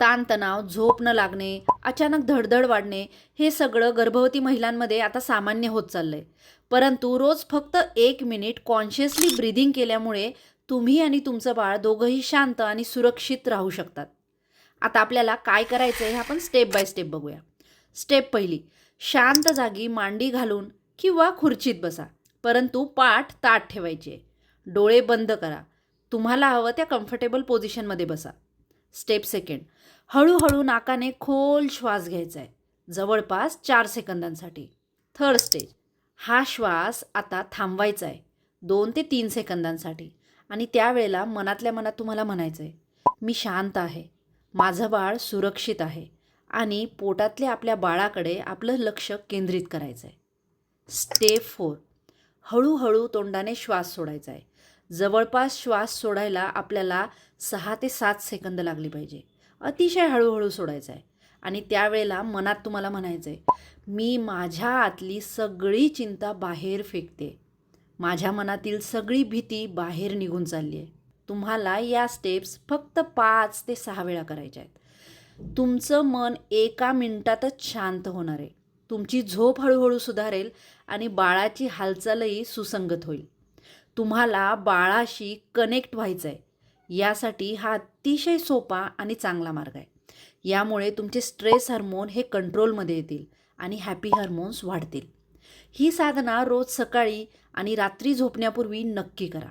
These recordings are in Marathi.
ताणतणाव झोप न लागणे अचानक धडधड वाढणे हे सगळं गर्भवती महिलांमध्ये आता सामान्य होत चाललंय. परंतु रोज फक्त एक मिनिट कॉन्शियसली ब्रिदिंग केल्यामुळे तुम्ही आणि तुमचं बाळ दोघंही शांत आणि सुरक्षित राहू शकतात. आता आपल्याला काय करायचं आहे हे आपण स्टेप बाय स्टेप बघूया. स्टेप पहिली शांत जागी मांडी घालून किंवा खुर्चीत बसा. परंतु पाठ ताट ठेवायचे. डोळे बंद करा. तुम्हाला हवं त्या कम्फर्टेबल पोझिशनमध्ये बसा. Step second. हळूहळू नाकाने खोल श्वास घ्यायचा आहे जवळपास चार सेकंदांसाठी. Third stage. हा श्वास आता थांबवायचा आहे दोन ते तीन सेकंदांसाठी. आणि त्यावेळेला मनातल्या मनात तुम्हाला म्हणायचं आहे मी शांत आहे. माझं बाळ सुरक्षित आहे. आणि पोटातल्या आपल्या बाळाकडे आपलं लक्ष केंद्रित करायचं आहे स्टेप फोर. हळूहळू तोंडाने श्वास सोडायचा आहे जवळपास श्वास सोडायला आपल्याला सहा ते सात सेकंद लागली पाहिजे. अतिशय हळूहळू सोडायचं आहे. आणि त्यावेळेला मनात तुम्हाला म्हणायचं आहे मी माझ्या आतली सगळी चिंता बाहेर फेकते. माझ्या मनातील सगळी भीती बाहेर निघून चालली आहे. तुम्हाला या स्टेप्स फक्त पाच ते सहा वेळा करायच्या आहेत. तुमचं मन एका मिनिटातच शांत होणार आहे. तुमची झोप हळूहळू सुधारेल आणि बाळाची हालचालही सुसंगत होईल. तुम्हाला बाळाशी कनेक्ट व्हायचं आहे यासाठी हा अतिशय सोपा आणि चांगला मार्ग आहे. यामुळे तुमचे स्ट्रेस हार्मोन हे कंट्रोलमध्ये येतील आणि हॅपी हार्मोन्स वाढतील. ही साधना रोज सकाळी आणि रात्री झोपण्यापूर्वी नक्की करा.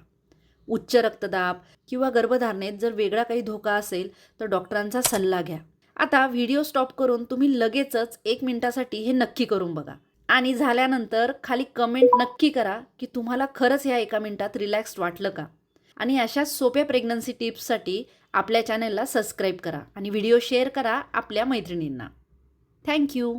उच्च रक्तदाब किंवा गर्भधारणेत जर वेगळा काही धोका असेल तर डॉक्टरांचा सल्ला घ्या. आता व्हिडिओ स्टॉप करून तुम्ही लगेचच एक मिनिटासाठी हे नक्की करून बघा. आणि झाल्यानंतर खाली कमेंट नक्की करा की तुम्हाला खरंच ह्या एका मिनिटात रिलॅक्स्ड वाटलं का? आणि अशाच सोप्या प्रेग्नन्सी टिप्ससाठी आपल्या चॅनलला सबस्क्राईब करा आणि व्हिडिओ शेअर करा आपल्या मैत्रिणींना. थँक्यू